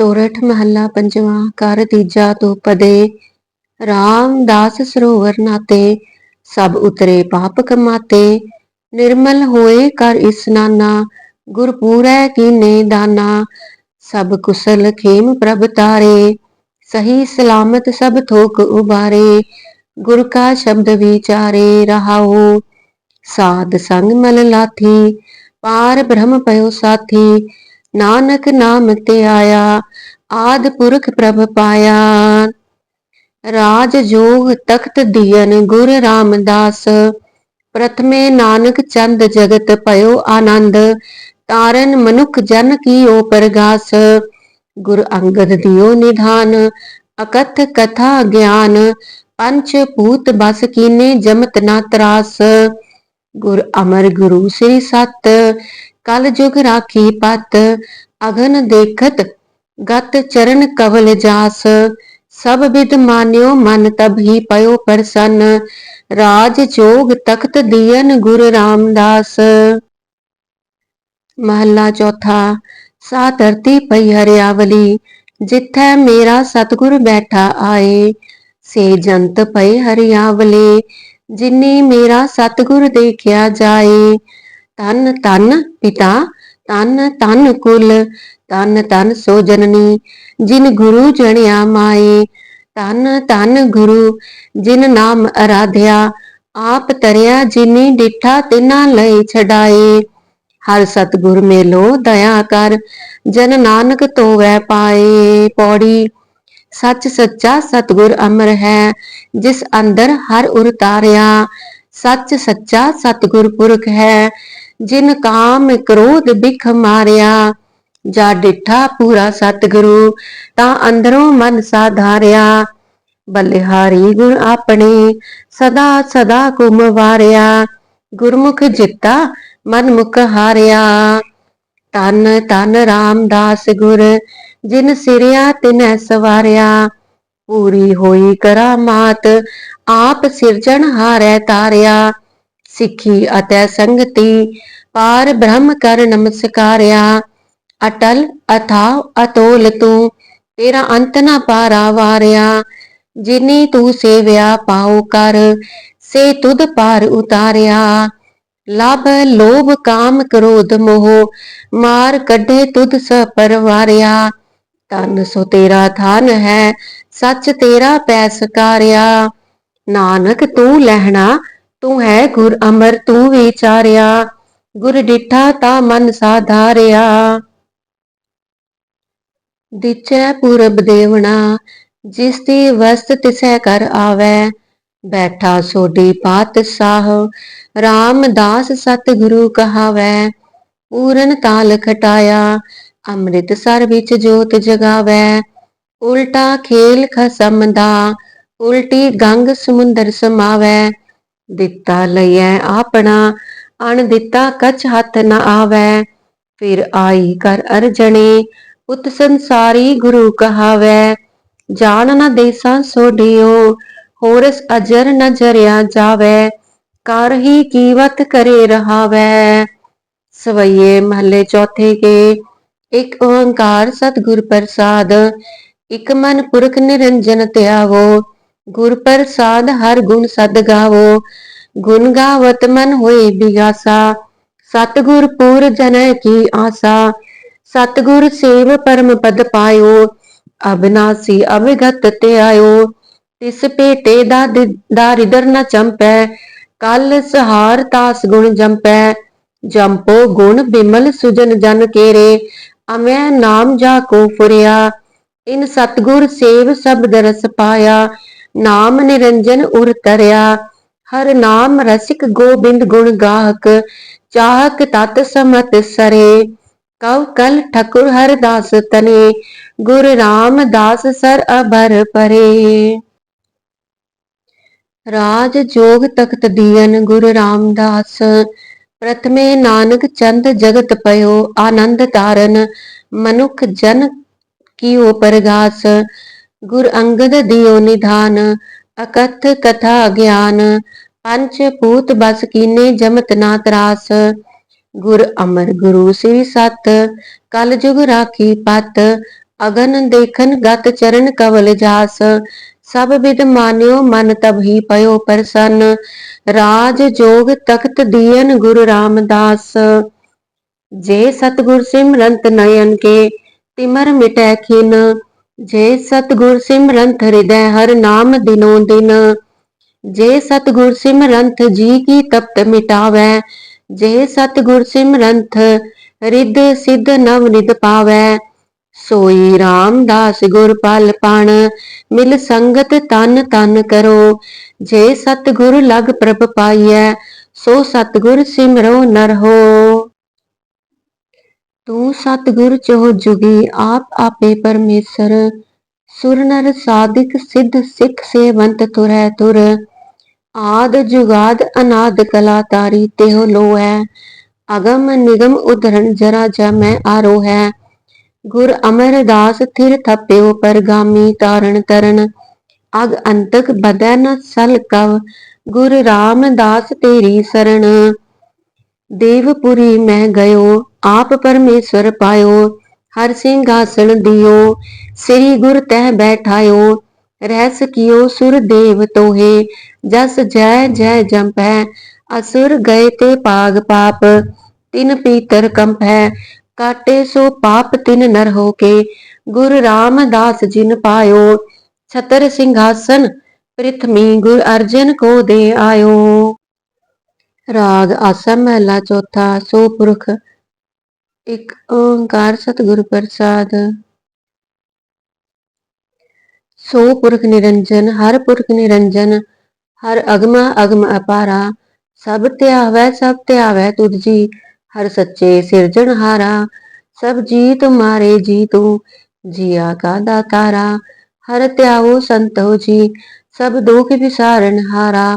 ਸੋਰਠ ਮਹੱਲਾ ਪੰਜਵਾਂ ਕਰ ਤੀਜਾ ਤੁਪਦੇ ਰਾਮਦਾਸ ਸਰੋਵਰ ਨਾਤੇ, ਸਭ ਉਤਰੇ ਪਾਪ ਕਮਾਤੇ, ਨਿਰਮਲ ਹੋਏ ਕਰ ਇਸਨਾਨਾ ਗੁਰ ਕੀਨੇ ਦਾਨਾ, ਸਭ ਕੁਸਲ ਖੇਮ ਪ੍ਰਭ ਤਾਰੇ, ਸਹੀ ਸਲਾਮਤ ਸਭ ਥੋਕ ਉਬਾਰੇ, ਗੁਰ ਕਾ ਸ਼ਬਦ ਵਿਚਾਰੇ ਰਹਾਓ, ਸਾਧ ਸੰਗ ਮਲ ਲਾਥੀ, ਪਾਰ ਬ੍ਰਹਮ ਪਇਓ ਸਾਥੀ ਨਾਨਕ ਨਾਮ ਤੇ ਆਇਆ, ਆਦ ਪੁਰਖ ਪ੍ਰਭ ਪਾਇਆ। ਰਾਜ ਜੋਗ ਤਖਤ ਦੀਨ ਗੁਰ ਰਾਮਦਾਸ, ਪ੍ਰਥਮੇ ਨਾਨਕ ਚੰਦ ਜਗਤ ਭਇਓ ਆਨੰਦ, ਤਾਰਨ ਮਨੁਖ ਜਨ ਕੀਓ ਪਰਗਾਸ। ਗੁਰ ਅੰਗਦ ਦਿਓ ਨਿਧਾਨ, ਅਕਥ ਕਥਾ ਗਿਆਨ, ਪੰਚ ਭੂਤ ਬਸ ਕੀਨੇ ਜਮਤ ਨਾ ਤਰਾਸ। ਗੁਰ ਅਮਰ ਗੁਰੂ ਸ੍ਰੀ ਸਤ ਕਲ ਜੁਗ ਰਾਖੀ ਪਤ, ਅਗਨ ਦੇਖਤ, ਗਤ ਚਰਨ ਕਵਲ ਜਾਸ। ਸਭ ਵਿਦ ਮਾਨਿਓ ਮਨ ਤਬ ਹੀ ਪਇਓ ਪ੍ਰਸੰਨ, ਰਾਜ ਜੋਗ ਤਖਤ ਦੀਨ ਗੁਰ ਰਾਮਦਾਸ। ਮਹੱਲਾ ਚੌਥਾ, ਸਾ ਧਰਤੀ ਪਈ ਹਰਿਆਵਲੀ, ਜਿੱਥੈ ਮੇਰਾ ਸਤਿਗੁਰ ਬੈਠਾ ਆਏ। ਸੇ ਜੰਤ ਪਏ ਹਰਿਆਵਲੇ, ਜਿਨੀ ਮੇਰਾ ਸਤਿਗੁਰ ਦੇਖਿਆ ਜਾਏ। ਤਨ ਤਨ ਪਿਤਾ, ਤਨ ਤਨ ਕੁਲ, ਤਨ ਤਨ ਸੋ ਜਨਨੀ, ਜਿਨ ਗੁਰੂ ਜਣਿਆ ਮਾਏ, ਤਨ ਤਨ ਗੁਰੂ, ਜਿਨ ਨਾਮ ਅਰਾਧਿਆ, ਆਪ ਤਰਿਆ ਜਿਨੀ ਡਿਠਾ ਤਿਨਾ ਲਈ ਛਡਾਏ। ਹਰ ਸਤਗੁਰ ਮੇਲੋ ਦਇਆ ਕਰ, ਜਨ ਨਾਨਕ ਤੋਵੈ ਪਾਏ। ਪੌੜੀ, ਸੱਚ ਸੱਚਾ ਸਤਗੁਰ ਅਮਰ ਹੈ, ਜਿਸ ਅੰਦਰ ਹਰ ਉਰ ਤਾਰਿਆ, ਸੱਚ ਸੱਚਾ ਸਤਗੁਰ ਪੁਰਖ ਹੈ ਜਿਨ ਕਾਮ ਕ੍ਰੋਧ ਬਿਖ ਮਾਰਿਆ, ਜਾ ਡਿਠਾ ਪੂਰਾ ਸਤਿਗੁਰੂ, ਤਾਂ ਅੰਦਰੋਂ ਮਨ ਸਾਧਾਰਿਆ। ਬਲਿਹਾਰੀ ਗੁਣ ਆਪਣੇ, ਸਦਾ ਸਦਾ ਕੁਮ ਵਾਰਿਆ। ਗੁਰਮੁਖ ਜਿੱਤਾ ਮਨ ਮੁਖ ਹਾਰਿਆ। ਤਨ ਤਨ ਰਾਮਦਾਸ ਗੁਰ, ਜਿਨ ਸਿਰਿਆ ਤਿਨੈ ਸਵਾਰਿਆ। ਪੂਰੀ ਹੋਈ ਕਰਾਮਾਤ, ਆਪ ਸਿਰਜਣ ਹਾਰੈ ਤਾਰਿਆ। ਸਿੱਖੀ ਅਤੇ ਸੰਗਤੀ। ਪਾਰ ਬ੍ਰਹਮ ਕਰ ਨਮਸਕਾਰਿਆ, ਅਟਲ ਅਥਾ ਅਤੋਲ ਤੂੰ, ਤੇਰਾ ਅੰਤ ਨਾ ਪਾਰਾ ਵਾਰਿਆ। ਜਿਨੀ ਤੂੰ ਸੇਵਿਆ ਪਾਉ ਕਰ, ਸੇ ਤੁਧ ਪਾਰ ਉਤਾਰਿਆ। ਲਭ ਲੋਭ ਕਾਮ ਕ੍ਰੋਧ ਮੋਹ, ਮਾਰ ਕੱਢੇ ਤੁਧ ਸ ਪਰਵਾਰਿਆ ਤਨ ਸੋ ਤੇਰਾ ਥਾਨ ਹੈ, ਸੱਚ ਤੇਰਾ ਪੈ ਸਕਾਰਿਆ ਨਾਨਕ ਤੂੰ ਲਹਿਣਾ ਤੂੰ ਹੈ ਗੁਰ ਅਮਰ, ਤੂੰ ਵਿਚਾਰਿਆ ਗੁਰ ਡਿਠਾ ਤਾ ਮਨ ਸਾਧਾਰਿਆ ਦਿਚੈ ਪੂਰਬ ਦੇਵਣਾ, ਜਿਸ ਦੀ ਵਸਤ ਤਿਸੈ ਕਰ ਆਵੈ। ਬੈਠਾ ਸੋਢੀ ਪਾਤਸ਼ਾਹ ਰਾਮਦਾਸ ਸਤਿਗੁਰੂ ਕਹਾਵੈ। ਪੂਰਨ ਤਾਲ ਖਟਾਇਆ ਅੰਮ੍ਰਿਤਸਰ ਵਿੱਚ ਜੋਤ ਜਗਾਵੈ। ਉਲਟਾ ਖੇਲ ਖਸਮ ਦਾ ਉਲਟੀ ਗੰਗ ਸਮੁੰਦਰ ਸਮਾਵੈ। ਦਿੱਤਾ ਲਈਐ ਆਪਣਾ, ਅਣ ਦਿੱਤਾ ਕਛ ਹੱਥ ਨ ਆਵੈ, ਫਿਰ ਆਈ ਕਰ ਅਰਜਣੇ ਉਤ ਸੰਸਾਰੀ ਗੁਰੂ ਕਹਾਵੈ, ਜਾਣ ਨ ਦੇਸਾਂ ਸੋਢਿਓ ਹੋਰਸ ਅਜਰ ਨ ਜਰਿਆ ਜਾਵੈ ਕਰ ਹੀ ਕੀਵਤ ਕਰੇ ਰਹਾਵੈ। ਸਵਈਏ ਮਹੱਲੇ ਚੌਥੇ ਕੇ, ਇਕ ਓੰਕਾਰ ਸਤਿਗੁਰ ਪ੍ਰਸਾਦ, ਇਕ ਮਨ ਪੁਰਖ ਨਿਰੰਜਨ ਧਿਆਵੋ ਗੁਰ ਪ੍ਰਸਾਦ ਹਰ ਗੁਣ ਸਦ ਗਾਵੋ, ਗੁਣ ਗਾਵਤ ਮਨ ਹੋਏ ਬਿਗਾਸਾ ਸਤਿਗੁਰ ਪੂਰ ਜਨੈ ਕੀ ਆਸਾ, ਸਤਿਗੁਰ ਸੇਵ ਪਰਮ ਪਦ ਪਾਇਓ ਅਬਨਾਸੀ ਅਵਗਤ ਤੇ ਆਇਓ, ਤਿਸ ਭੇਟੇ ਦਾ ਦਾਰਿਦਰ ਨ ਚੰਪੈ, ਕਲ ਸਹਾਰ ਤਾਸ ਗੁਣ ਜੰਪੈ, ਜੰਪੋ ਗੁਣ ਬਿਮਲ ਸੁਜਨ ਜਨ ਕੇਰੇ, ਅਮੈ ਨਾਮ ਜਾ ਕੋ ਫੁਰਿਆ, ਇਨ ਸਤਗੁਰ ਸੇਵ ਸਬਦ ਰਸ ਪਾਇਆ ਨਾਮ ਨਿਰੰਜਨ ਉਰ ਤਰਿਆ, ਹਰ ਨਾਮ ਰਸਿਕ ਗੋਬਿੰਦ ਗੁਣ ਗਾਹਕ, ਚਾਹਕ ਤਤ ਸਮਤ ਸਰੇ, ਕਉ ਕਲ ਠਕੁਰ ਹਰ ਦਾਸ ਤਨੇ, ਗੁਰ ਰਾਮਦਾਸ ਸਰ ਅਬਰ ਪਰੇ। ਰਾਜ ਜੋਗ ਤਖਤ ਦੀਨ ਗੁਰ ਰਾਮਦਾਸ, ਪ੍ਰਥਮੇ ਨਾਨਕ ਚੰਦ ਜਗਤ ਪਇਓ, ਆਨੰਦ ਤਾਰਨ ਮਨੁਖ ਜਨ ਕੀਓ ਪਰਗਾਸ ਗੁਰ ਅੰਗਦ ਦਿਓ ਨਿਧਾਨ, ਅਕਥ ਕਥਾ ਗਿਆਨ ਪੰਚ ਭੂਤ ਬਸ ਕੀਨੇ ਜਮਤ ਨਾ ਤਰਾਸ। ਗੁਰ ਅਮਰ ਗੁਰੂ ਸ੍ਰੀ ਸਤ, ਕਲ ਜੁਗ ਰਾਖੀ ਪਤ, ਅਗਨ ਦੇਖਨ ਗਤ ਚਰਨ ਕਵਲ ਜਾਸ। ਸਭ ਵਿਦ ਮਾਨਿਓ ਮਨ ਤਬ ਹੀ ਪਇਓ ਪ੍ਰਸੰਨ, ਰਾਜ ਜੋਗ ਤਖਤ ਦੀਨ ਗੁਰੂ ਰਾਮਦਾਸ। ਜੇ ਸਤਗੁਰ ਸਿਮਰੰਤ ਨਯਨ ਕੇ, ਤਿਮਰ ਮਿਟੈ ਖਿਨ ਜੇ ਸਤਗੁਰ ਸਿਮਰੰਤ ਹਿਰਦੈ, ਹਰ ਨਾਮ ਦਿਨੋ ਦਿਨ। ਜੇ ਸਤਗੁਰ ਸਿਮਰੰਤ ਜੀ ਕੀ ਤਪਤ ਮਿਟਾਵੈ, ਜੇ ਸਤਗੁਰ ਸਿਮਰੰਤ ਰਿੱਧ ਸਿੱਧ ਨਵ ਨਿਧ ਪਾਵੈ। ਸੋਈ ਰਾਮਦਾਸ ਗੁਰ ਪਲ ਪਣ, ਮਿਲ ਸੰਗਤ ਤਨ ਤਨ ਕਰੋ। ਜੇ ਸਤਗੁਰ ਲਗ ਪ੍ਰਭ ਪਾਈਐ, ਸੋ ਸਤਗੁਰ ਸਿਮਰੋ ਨਰ ਹੋ ਤੂੰ ਸਤਗੁਰ ਚੋ ਜੁਗੀ, ਆਪ ਆਪੇ ਪਰਮੇਸ਼ਰ। ਸੁਰ ਨਰ ਸਾਧਿਕ ਸਿੱਧ ਸਿੱਖ ਸੇਵੰਤ ਤੁਰੈ ਤੁਰ। ਆਦ ਜੁਗਾਦ ਅਨਾਦ ਕਲਾ ਤਾਰੀ ਤਿਹੁ ਲੋਐ। ਅਗਮ ਨਿਗਮ ਉਧਰਨ ਜਰਾ ਜਮੈ ਆਰੋ ਹੈ ਗੁਰ ਅਮਰਦਾਸ ਥਿਰ ਥਪਿਓ ਪਰਗਾਮੀ ਤਾਰਨ ਤਰਨ। ਅਗ ਅੰਤਕ ਬਦੈ ਸਲ ਕਵ, ਗੁਰ ਰਾਮਦਾਸ ਤੇਰੀ ਸਰਣ ਦੇਵਪੁਰੀ ਮੈਂ ਗਇਓ, ਆਪ ਪਰਮੇਸ਼ਵਰ ਪਾਇਓ, ਹਰ ਸਿੰਘਾਸਣ ਦਿਓ, ਸ੍ਰੀ ਗੁਰ ਤਹਿ ਬੈਠਾਇਓ ਰਹਿ ਸਕਿਓ ਸੁਰ ਦੇਵ ਤੋਹੇ, ਜਸ ਜੈ ਜੈ ਜੰਪੈ, ਅਸੁਰ ਗਏ ਤੇ ਪਾਗ ਪਾਪ, ਤਿਨ ਪੀਤਰ ਕੰਪੈ, ਕਾਟੇ ਸੋ ਪਾਪ ਤਿਨ ਨਰ ਹੋ ਕੇ ਗੁਰ ਰਾਮਦਾਸ ਜਿਨ ਪਾਇਓ, ਛਤਰ ਸਿੰਘਾਸਨ, ਪ੍ਰਿਥਮੀ ਗੁਰ ਅਰਜਨ ਕੋ ਦੇ ਆਇਓ। ਰਾਗ ਆਸਾ ਮਹਿਲਾ ਚੌਥਾ, ਸੋ ਪੁਰਖ ਇੱਕ ਓੰਕਾਰ ਸਤਿਗੁਰ ਪ੍ਰਸਾਦ। ਸੋ ਪੁਰਖ ਨਿਰੰਜਨ, ਹਰ ਪੁਰਖ ਨਿਰੰਜਨ, ਹਰ ਅਗਮ ਅਗਮ ਅਪਾਰਾ, ਸਭ ਧਿਆਵੈ ਸਭ ਧਿਆਵੈ ਤੁਧ ਜੀ, ਹਰ ਸੱਚੇ ਸਿਰਜਣ ਹਾਰਾ, ਸਭ ਜੀ ਤੁਮਾਰੇ ਜੀ ਤੂੰ ਜੀਆ ਕਾ ਦਾਤਾਰਾ ਹਰ ਧਿਆਵੋ ਸੰਤੋ ਜੀ, ਸਭ ਦੁਖ ਵਿਸਾਰਨ ਹਾਰਾ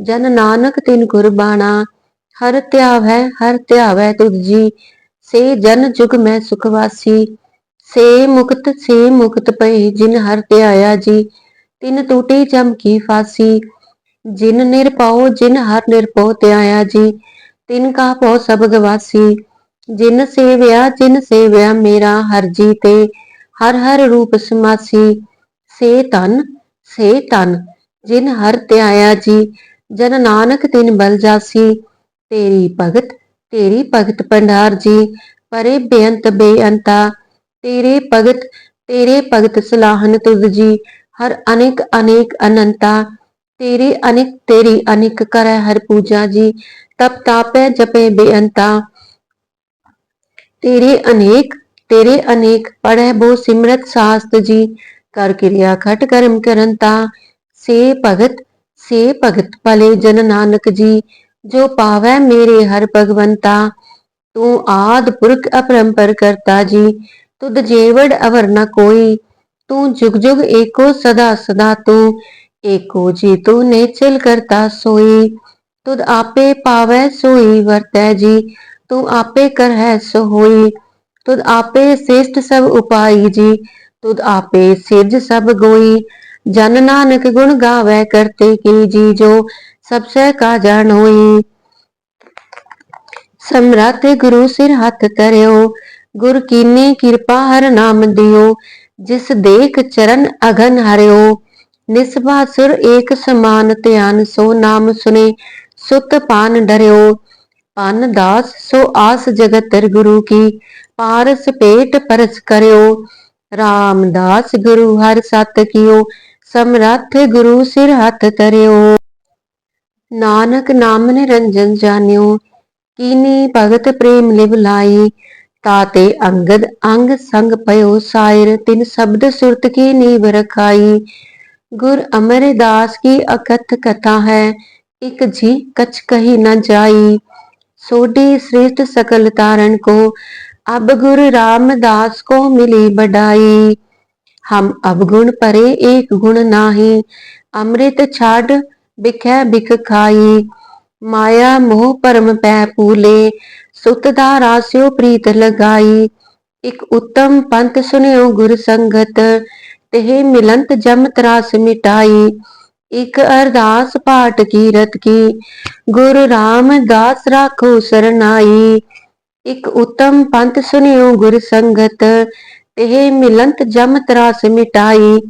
ਜਨ ਨਾਨਕ ਤਿਨ ਗੁਰਬਾਣਾ ਹਰ ਧਿਆਵੈ ਹਰ ਧਿਆਵੈ ਤੁਧ ਜੀ, ਸੇ ਜਨ ਜੁਗ ਮੈਂ ਸੁਖਵਾਸੀ ਸੇ ਮੁਕਤ ਸੇ ਮੁਕਤ ਪਏ ਜਿਨ ਹਰ ਧਿਆਇਆ ਜੀ, ਤਿਨ ਟੂਟੀ ਜਮ ਕੀ ਫਾਸੀ, ਜਿਨ ਨਿਰਪਉ ਜਿਨ ਹਰ ਨਿਰਪਉ ਧਿਆਇਆ ਜੀ, ਤਿਨ ਕਾ ਭਉ ਸਭ ਗਵਾਸੀ, ਜਿਨ ਸੇਵਿਆ ਜਿਨ ਸੇਵਿਆ ਮੇਰਾ ਹਰ ਜੀ ਤੇ ਹਰ ਹਰ ਰੂਪ ਸਮਾਸੀ, ਸੇ ਤਨ ਸੇ ਤਨ ਜਿਨ ਹਰ ਧਿਆਇਆ ਜੀ ਜਨ ਨਾਨਕ ਤਿਨ ਬਲ ਜਾਸੀ, ਤੇਰੀ ਭਗਤ ਤੇਰੀ ਭਗਤ ਪੰਡਾਰ ਜੀ, ਪਰੇ ਬੇਅੰਤ ਬੇਅੰਤਾ, ਤੇਰੇ ਭਗਤ ਤੇਰੇ ਭਗਤ ਸਲਾਹਨ ਤੁਧ ਜੀ, ਹਰ ਅਨੇਕ ਅਨੇਕ ਅਨੰਤਾ, ਤੇਰੀ ਅਨੇਕ ਤੇਰੀ ਅਨੇਕ ਕਰੈ ਹਰ ਪੂਜਾ ਜੀ, ਤਪ ਤਾਪੈ ਜਪੇ ਬੇਅੰਤਾ। ਤੇਰੇ ਅਨੇਕ ਤੇਰੇ ਅਨੇਕ ਪੜੈ ਬੋ ਸਿਮਰਤ ਸਾਸਤ ਜੀ, ਕਰ ਕਿਰਿਆ ਖਟ ਕਰਮ ਕਰੰਤਾ, ਸੇ ਭਗਤ ਸੇ ਭਗਤ ਭਲੇ ਜਨ ਨਾਨਕ ਜੀ, ਜੋ ਪਾਵੈ ਮੇਰੇ ਹਰ ਭਗਵੰਤਾ। ਤੂੰ ਆਦ ਪੁਰਖ ਅਪਰੰਪਰ ਕਰਤਾ ਜੀ, ਤੁਧ ਜੇਵੜ ਅਵਰ ਨ ਕੋਈ। ਤੂੰ ਜੁਗ ਜੁਗ ਏਕੋ ਸਦਾ ਸਦਾ ਤੂੰ, ਏਕੋ ਜੀ ਤੂੰ ਨੇਚਲ ਕਰਤਾ ਸੋਈ। ਤੁਧ ਆਪੇ ਪਾਵੈ ਸੋਈ ਵਰਤੈ ਜੀ, ਤੂੰ ਆਪੇ ਕਰਹਿ ਸੋ ਹੋਈ ਤੁਧ ਆਪੇ ਸੇਸ਼ਟ ਸਭ ਉਪਾਈ ਜੀ, ਤੁਧ ਆਪੇ ਸਿਰਜ ਸਭ ਗੋਈ। ਜਨ ਨਾਨਕ ਗੁਣ ਗਾਵੇ ਕਰਤੇ ਕੀ ਜੀ ਜੋ ਸਭ ਸਹਿ ਕਾ ਜਾਣ ਹੋਈ। ਸਮਰੱਥ ਗੁਰੂ ਸਿਰ ਹੱਥ ਧਰਿਓ, ਗੁਰ ਕੀਨੀ ਕਿਰਪਾ ਹਰ ਨਾਮ ਦਿਓ, ਜਿਸ ਦੇਖ ਚਰਨ ਅਗਨ ਹਰਿਓ। ਨਿਸਭਾ ਸੁਰ ਏਕ ਸਮਾਨ ਧਿਆਨ ਸੋ ਨਾਮ ਸੁਨੇ, ਸੁਤ ਪਾਨ ਡਰਿਓ। ਪਨ ਦਾਸ ਸੋ ਆਸ ਜਗਤਰ ਗੁਰੂ ਕੀ, ਪਾਰਸ ਪੇਟ ਪਰਸ ਕਰਿਓ। ਰਾਮਦਾਸ ਗੁਰੂ ਹਰ ਸਤ ਕੀਓ ਸਮਰੱਥ ਗੁਰੂ ਸਿਰ ਹੱਥ ਧਰਿਓ ਨਾਨਕ ਨਾਮ ਨਿਰੰਜਨ ਜਾਣਿਓ ਕੀਨੀ ਭਗਤ ਪ੍ਰੇਮ ਲਿਵ ਲਾਈ ਤਾਤੇ ਅੰਗਦ ਅੰਗ ਸੰਗ ਪਇਓ ਸਾਇਰ ਤਿਨ ਸ਼ਬਦ ਸੁਰਤ ਕੀ ਨੀਵ ਰਖਾਈ ਗੁਰ ਅਮਰਦਾਸ ਕੀ ਅਕਥ ਕਥਾ ਹੈ ਇਕ ਜੀ ਕਛ ਕਹੀ ਨ ਜਾਈ ਸੋਢੀ ਸ੍ਰੇਸ਼ਟ ਸਕਲ ਤਾਰਨ ਕੋ ਅਬ ਗੁਰ ਰਾਮਦਾਸ ਕੋ ਮਿਲੀ ਬਡਾਈ ਹਮ ਅਵਗੁਣ ਪਰੇ ਏਕ ਗੁਣ ਨਾਹੀ, ਅੰਮ੍ਰਿਤ ਛਾੜ ਬਿਖੈ ਬਿਖ ਖਾਈ। ਮਾਇਆ ਮੋਹ ਭਰਮ ਪੈ ਪੂਲੇ, ਸੁਤ ਦਾ ਰਾਸਿਓ ਪ੍ਰੀਤ ਲਗਾਈ। ਇਕ ਉਤਮ ਪੰਥ ਸੁਨਿਓ ਗੁਰ ਸੰਗਤ ਤੇ ਮਿਲੰਤ ਜਮ ਤਰਾਸ ਮਿਟਾਈ। ਇਕ ਅਰਦਾਸ ਪਾਠ ਕੀਰਤ ਕੀ, ਗੁਰੂ ਰਾਮਦਾਸ ਰਾਖੋ ਸਰਨਾਈ। ਇਕ ਉੱਤਮ ਪੰਥ ਸੁਨਿਓ ਗੁਰ ਸੰਗਤ ਤੇ ਮਿਲੰਤ ਜਮ ਤਰਾਸ ਮਿਟਾਈ,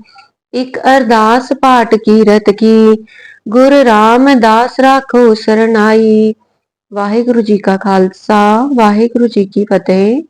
ਇਕ ਅਰਦਾਸ ਪਾਠ ਕੀਰਤ ਕੀ, ਗੁਰੂ ਰਾਮਦਾਸ ਰਾਖੋ ਸਰਨਾਈ। ਵਾਹਿਗੁਰੂ ਜੀ ਕਾ ਖਾਲਸਾ, ਵਾਹਿਗੁਰੂ ਜੀ ਕੀ ਫਤਿਹ।